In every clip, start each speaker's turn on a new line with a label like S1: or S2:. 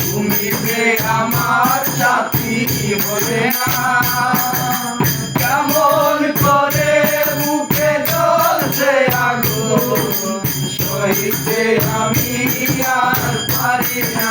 S1: তুমি আমার সাথী হলে না। করে বুকে চলছে আগুন সহিতে আমি আর পারি না।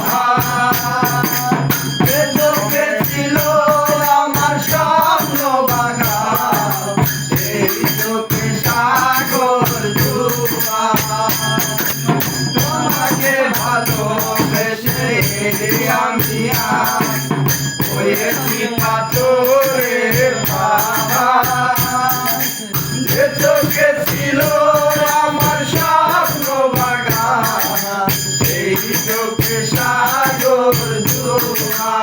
S1: ভালোবেসে আমি হয়েছি পাথরের বাবা যে চোখে ছিল আমার স্বপ্ন বাগান সেই চোখে সাগর জোয়া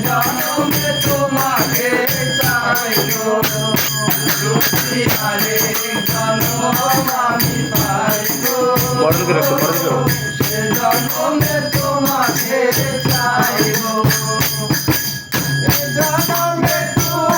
S1: জনমে তোমাকে চাইলো জনম আমি পাইলো জনমে তোমাকে চাইলো জনমে তোমাকে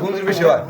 S1: Vamos
S2: investir lá.